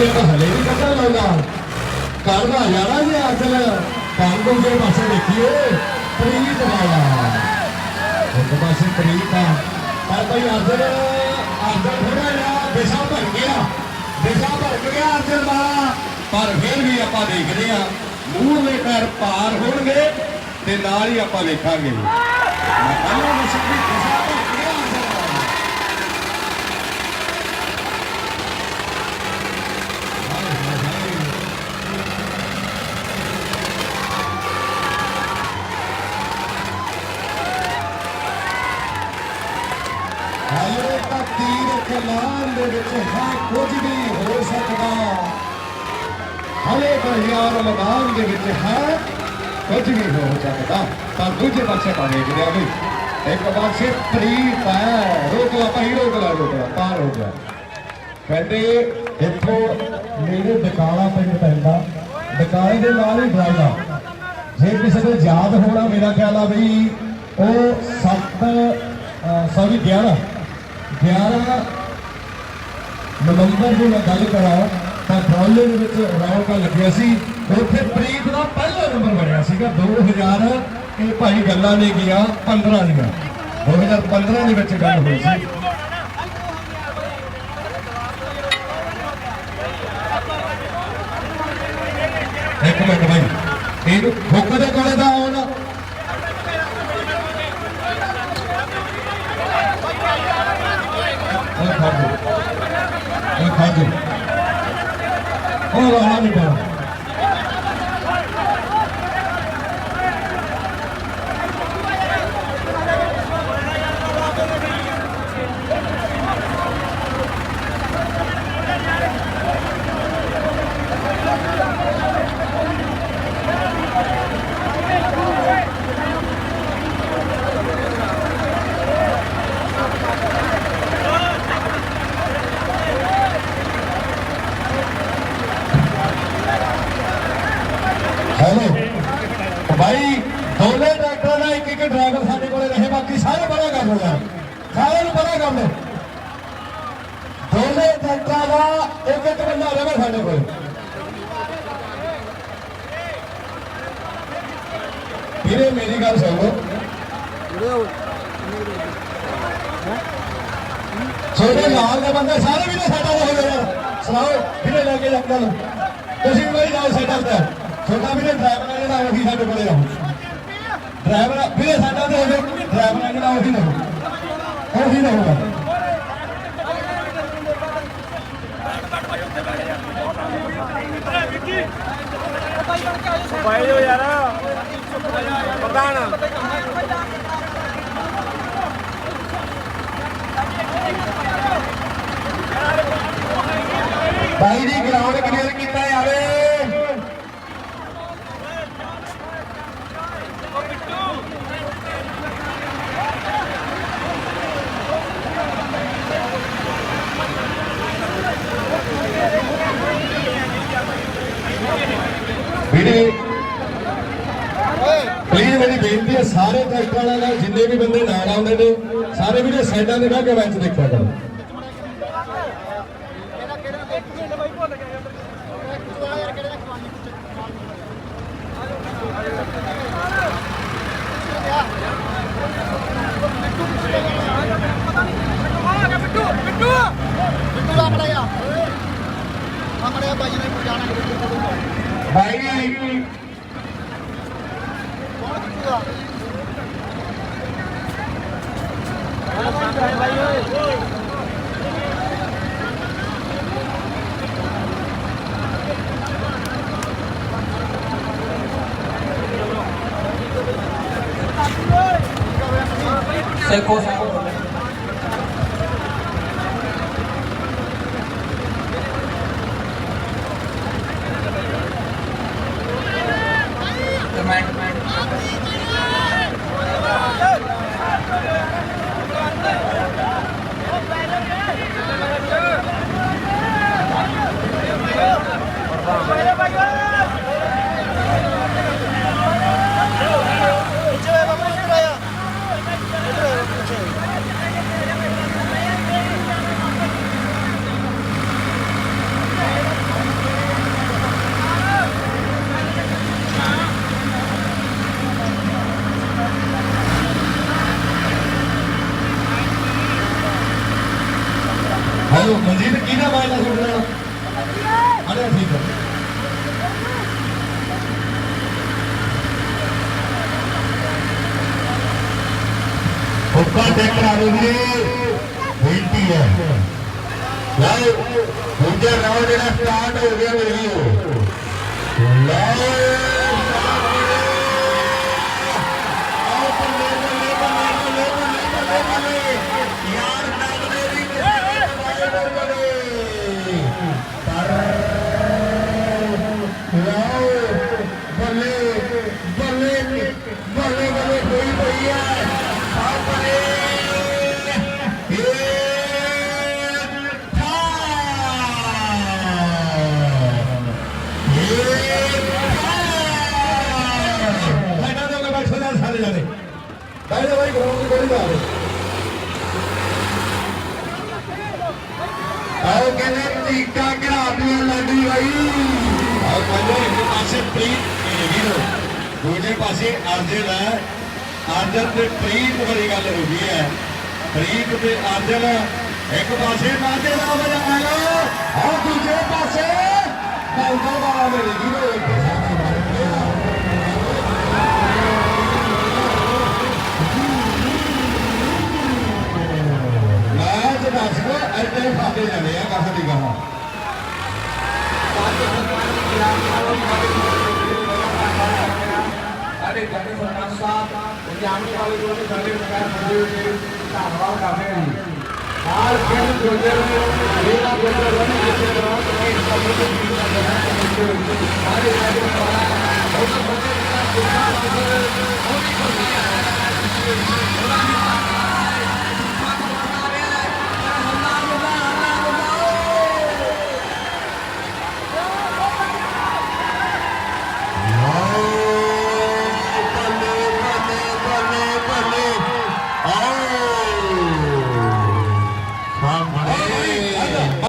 ਦੇ ਤਾਂ ਹਲੇ ਵੀ ਕੱਢਣ ਲਾਉਂਦਾ ਕਰਦਾ ਯਾਰਾ ਜੀ ਅਸਲ ਕਾਂਗੋ ਦੇ ਪਾਸੇ ਦੇਖੀਏ, ਪ੍ਰੀਤ ਵਾਲਾ ਇੱਕ ਪਾਸੇ ਪ੍ਰੀਤ ਆ। ਪਰ ਭਾਈ ਅਰਜਨ ਅਰਜਨ ਥੋੜਾ ਜਿਹਾ ਦਿਸ਼ਾ ਭਰ ਗਿਆ। ਦਿਸ਼ਾ ਭਰ ਗਿਆ ਅਸਲ ਦਾ ਪਰ ਫਿਰ ਵੀ ਆਪਾਂ ਦੇਖਦੇ ਆ ਮੂੰਹ ਦੇ ਘਰ ਪਾਰ ਹੋਣਗੇ ਤੇ ਨਾਲ ਹੀ ਆਪਾਂ ਵੇਖਾਂਗੇ। ਮੈਂ ਕਹਿੰਦਾ ਮੁਸ਼ਕਿਲ ਦਿਸ਼ਾ ਤਾਂ ਤੀਰ ਕਮਾਨ ਦੇ ਵਿੱਚ ਹੈ ਕੁਝ ਵੀ ਹੋ ਸਕਦਾ। ਹਲੇ ਤਾਂ ਮੈਦਾਨ ਦੇ ਵਿੱਚ ਹੈ ਕੁਝ ਵੀ ਹੋ ਸਕਦਾ। ਤਾਂ ਦੂਜੇ ਪਾਸੇ ਤਾਂ ਵੇਖਦੇ ਆ ਵੀ ਇੱਕ ਪਾਸੇ ਪ੍ਰੀਤ ਹੈ, ਰੋਕ ਲਾ ਭਾਈ, ਰੋਕ ਲਾ ਰੋਕ ਲਾ ਪਾਰ ਹੋ ਗਿਆ ਕਹਿੰਦੇ ਇੱਥੋਂ ਮੇਰੇ ਡਕਾਲਾ ਪਿੰਡ ਪੈਂਦਾ ਡਕਾਲੇ ਦੇ ਨਾਲ ਹੀ ਡਰਾਈਵਾ ਜੇ ਕਿਸੇ ਨੂੰ ਯਾਦ ਹੋਣਾ, ਮੇਰਾ ਖਿਆਲ ਆ ਵੀ ਉਹ 7 ਸੌਰੀ 11 11 ਨਵੰਬਰ ਨੂੰ ਮੈਂ ਗੱਲ ਕਰਾਂ ਤਾਂ ਡਰੋਲੇ ਦੇ ਵਿੱਚ ਰੌਣਕਾਂ ਲੱਗਿਆ ਸੀ। ਉੱਥੇ ਪ੍ਰੀਤ ਦਾ ਪਹਿਲਾ ਨੰਬਰ ਬਣਿਆ ਸੀਗਾ। 2000 ਇਹ ਭਾਈ ਗੱਲਾਂ ਨੇ ਗਿਆ 15 ਦੀਆਂ। 2015 ਦੇ ਵਿੱਚ ਗੱਲ ਹੋਈ ਸੀ। ਇੱਕ ਮਿੰਟ ਭਾਈ ਇਹਨੂੰ ਫੁੱਕ ਦੇ ਕੋਲੇ ਦਾ ਆਉਣਾ। ਉਹ ਖਾਜੋ ਉਹ ਖਾਜੋ ਉਹ ਰਹਾ ਨਹੀਂ ਪਾਉਣਾ ਹੈਲੋ ਭਾਈ ਦੋਨੇ ਡਾਕਟਰਾਂ ਦਾ ਇੱਕ ਇੱਕ ਡਰਾਈਵਰ ਸਾਡੇ ਕੋਲੇ ਰਹੇ ਬਾਕੀ ਸਾਰੇ ਬੜਾ ਸਾਰਿਆਂ ਨੂੰ ਪਤਾ ਕਰ ਦੋਨੇ ਡਾਕਟਰਾਂ ਦਾ ਇੱਕ ਇੱਕ ਬੰਦਾ ਰਹੇ ਸਾਡੇ ਕੋਲੇ। ਵੀਰੇ, ਮੇਰੀ ਗੱਲ ਸੁਣੋ ਛੋਟੇ ਨਾਲ ਦਾ ਬੰਦਾ, ਸਾਰੇ ਵੀਰੇ ਸਾਡਾ ਹੋ ਗਏ ਸੁਣਾਓ ਵੀਰੇ ਲੈ ਕੇ ਜਾਂਦਾ ਤੁਸੀਂ ਵੀ ਮੇਰੀ ਨਾਲ ਸੈਟਲ ਤੇ। ਛੋਟਾ ਵੀਰੇ ਡਰਾਈਵਰ ਹੈ ਜਿਹੜਾ ਉਹੀ ਸਾਡੇ ਕੋਲੇ ਰਹੋ ਡਰਾਈਵਰ, ਵੀਰੇ ਸਾਡਾ ਤੇ ਹੋਵੇ, ਡਰਾਈਵਰ ਜਿਹੜਾ ਉਹੀ ਰਹੋ। ਉਹੀ ਰਹੂਗਾ ਪਾਈ ਦਿਓ ਯਾਰ ਪ੍ਰਧਾਨ ਭਾਈ ਦੀ ਗਰਾਊਂਡ ਕਲੀਅਰ ਕੀਤਾ ਜਾਵੇ ਵੀਰੇ ਪਲੀਜ਼ ਮੇਰੀ ਬੇਨਤੀ ਹੈ, ਸਾਰੇ ਟਰੈਕਟਰ ਵਾਲਿਆਂ ਨਾਲ ਜਿੰਨੇ ਵੀ ਬੰਦੇ ਨਾਲ ਆਉਂਦੇ ਨੇ, ਸਾਰੇ ਵੀਡੀਓ ਸਾਈਡਾਂ ਤੇ ਬਹਿ ਕੇ ਮੈਚ ਦੇਖਿਆ ਕਰੋ। ਕੋਲ ਭਾਈ ਹੈਲੋ ਮਨਜੀਤ ਕਿਹਦਾ ਬਾਇਲਾ ਸੁਣ ਰਿਹਾ ਅਰੇ ਠੀਕ ਹੈ ਹੁੱਕਾ ਚੈੱਕ ਕਰਾ ਲਓ ਜੀ ਬੇਨਤੀ ਹੈ। ਲਓ, ਦੂਜਾ ਰਾਉਂਡ ਜਿਹੜਾ ਸਟਾਰਟ ਹੋ ਗਿਆ ਮੇਰੇ ਵੀਰੋ ਲਓ। ਬੈਠੋ ਬਾਈ ਗਰਾਊਂਡ ਦੀ ਕੋਈ ਗੱਲ ਆਓ ਕਹਿੰਦੇ ਟੀਕਾ ਘਰਾ ਦੀਆਂ ਲੱਗੀ ਬਾਈ। ਆਓ ਕਹਿੰਦੇ ਇੱਕ ਪਾਸੇ ਪ੍ਰੀਤ ਵੀਰੋ, ਦੂਜੇ ਪਾਸੇ ਅਰਜਨ ਹੈ। ਅਰਜਨ ਤੇ ਪ੍ਰੀਤ ਵਾਲੀ ਗੱਲ ਹੋ ਗਈ ਹੈ। ਪ੍ਰੀਤ ਤੇ ਅਰਜਨ ਇੱਕ ਪਾਸੇ ਮਾਝੇ ਦਾ ਵਜਾਇਆ ਆਹ ਦੂਜੇ ਪਾਸੇ ਕੌਂਟਰ ਵਾਲਾ ਮੇਰੇ ਵੀਰੋ, ਇੱਕ ਸਾਥ ਕੋ ਐਡੇ ਫਾਦੇ ਜਾਣੇ ਆ ਕਹਾਂ ਦੀ ਗਾਹਾਂ ਸਾਡੇ ਜੱਟ ਸਰਪੰਚ ਸਾਹਿਬ ਪੰਜਾਬ ਵਾਲੇ ਜੋ ਵੀ ਸਾਡੇ ਸਰਕਾਰ ਬਣੇ ਹੋਏ ਨੇ ਧੰਨਵਾਦ ਕਰਦੇ ਹਾਂ ਜੀ ਨਾਲ ਖੇਡ ਜੋਜਰ ਨੇ ਮੇਰਾ ਜੋਜਰ ਬਣ ਜਿੱਥੇ ਦੌਰਾਨ